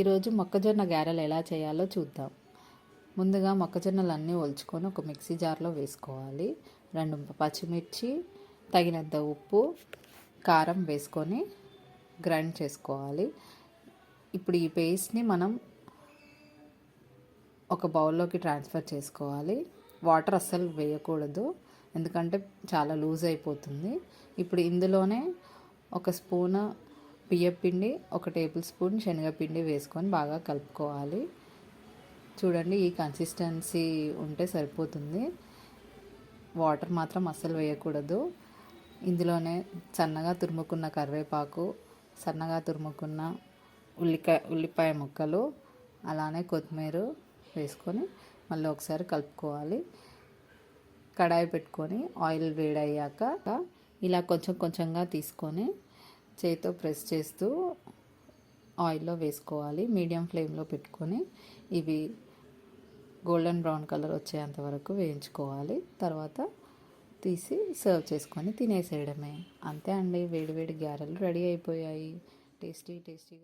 ఈరోజు మొక్కజొన్న గారెలు ఎలా చేయాలో చూద్దాం. ముందుగా మొక్కజొన్నలు అన్నీ ఒలుచుకొని ఒక మిక్సీ జార్లో వేసుకోవాలి. రెండు పచ్చిమిర్చి తగినంత ఉప్పు కారం వేసుకొని గ్రైండ్ చేసుకోవాలి. ఇప్పుడు ఈ పేస్ట్ని మనం ఒక బౌల్లోకి ట్రాన్స్ఫర్ చేసుకోవాలి. వాటర్ అస్సలు వేయకూడదు ఎందుకంటే చాలా లూజ్ అయిపోతుంది. ఇప్పుడు ఇందులోనే ఒక స్పూన్ బియ్యపిండి ఒక టేబుల్ స్పూన్ శనగపిండి వేసుకొని బాగా కలుపుకోవాలి. చూడండి ఈ కన్సిస్టెన్సీ ఉంటే సరిపోతుంది. వాటర్ మాత్రం అస్సలు వేయకూడదు. ఇందులోనే సన్నగా తురుముకున్న కరివేపాకు సన్నగా తురుముకున్న ఉల్లికాయ ఉల్లిపాయ ముక్కలు అలానే కొత్తిమీర వేసుకొని మళ్ళీ ఒకసారి కలుపుకోవాలి. కడాయి పెట్టుకొని ఆయిల్ వేడయ్యాక ఇలా కొంచెం కొంచెంగా తీసుకొని చేతితో ప్రెస్ చేస్తూ ఆయిల్లో వేసుకోవాలి. మీడియం ఫ్లేమ్లో పెట్టుకొని ఇవి గోల్డెన్ బ్రౌన్ కలర్ వచ్చేంత వరకు వేయించుకోవాలి. తర్వాత తీసి సర్వ్ చేసుకొని తినేసేయడమే. అంతే అండి. వేడి వేడి గారెలు రెడీ అయిపోయాయి. టేస్టీ టేస్టీగా